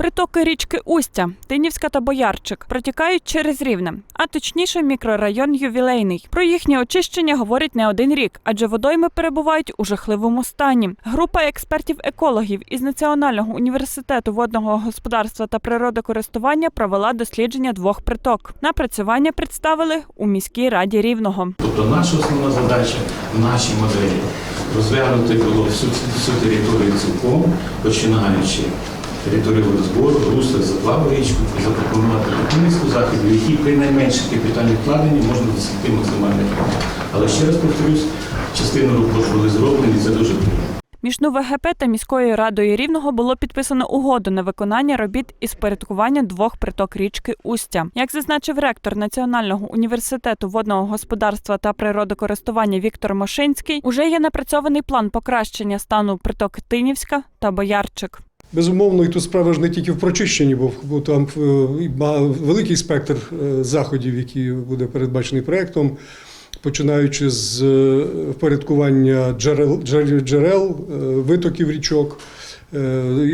Притоки річки Устя, Тинівська та Боярчик протікають через Рівне, а точніше мікрорайон Ювілейний. Про їхнє очищення говорять не один рік, адже водойми перебувають у жахливому стані. Група експертів-екологів із Національного університету водного господарства та природокористування провела дослідження двох приток. Напрацювання представили у міській раді Рівного. Тобто наша основна задача в нашій моделі розглянути було всю, всю територію цілком, починаючи територію водозбору, русла, заплаву річку, запропонувати таку низку заходів, які при найменших капітальних вкладенні можна досягти максимальних. Але ще раз повторюсь, частину робот були зроблені, це дуже приємно. Між НУВГП та міською радою Рівного було підписано угоду на виконання робіт із порядкування двох приток річки Устя. Як зазначив ректор Національного університету водного господарства та природокористування Віктор Мошинський, уже є напрацьований план покращення стану приток Тинівська та Боярчик. Безумовно, і тут справа ж не тільки в прочищенні, бо, там е, великий спектр е, заходів, які буде передбачений проектом, починаючи з е, впорядкування джерел, джерел, витоків річок,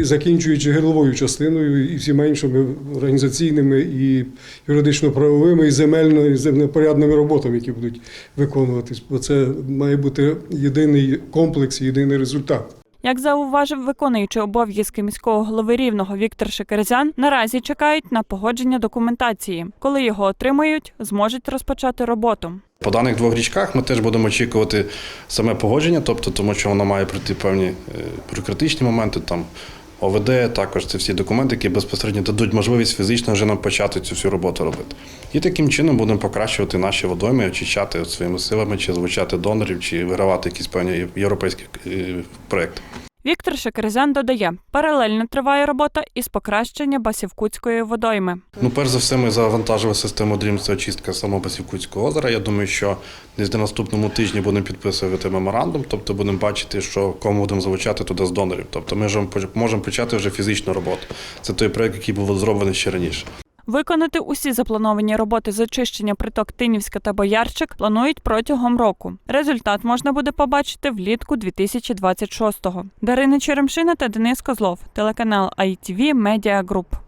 закінчуючи гирловою частиною і всіма іншими організаційними і юридично-правовими, і земельно, і землепорядними роботами, які будуть виконуватись. Бо це має бути єдиний комплекс, єдиний результат. Як зауважив виконуючий обов'язки міського голови рівного Віктор Шекерзян, наразі чекають на погодження документації. Коли його отримають, зможуть розпочати роботу. По даних двох річках ми теж будемо очікувати саме погодження, тобто тому, що воно має пройти певні е, бюрократичні моменти, там ОВД, також це всі документи, які безпосередньо дадуть можливість фізично вже нам почати цю всю роботу робити. І таким чином будемо покращувати наші водойми, очищати своїми силами, чи звучати донорів, чи вигравати якісь певні європейські е, проекти. Віктор Шекерзян додає, паралельно триває робота із покращення Басівкутської водойми. Ну, перш за все, ми завантажили систему Дрім це очистка самого Басівкутського озера. Я думаю, що десь на наступному тижні будемо підписувати меморандум, тобто будемо бачити, що кому будемо залучати туди з донорів. Тобто ми ж можемо почати вже фізичну роботу. Це той проект, який був зроблений ще раніше. Виконати усі заплановані роботи з очищення приток Тинівська та Боярчик планують протягом року. Результат можна буде побачити влітку 2026-го. Дарина Черемшина та Денис Козлов, телеканал ITV Media Group.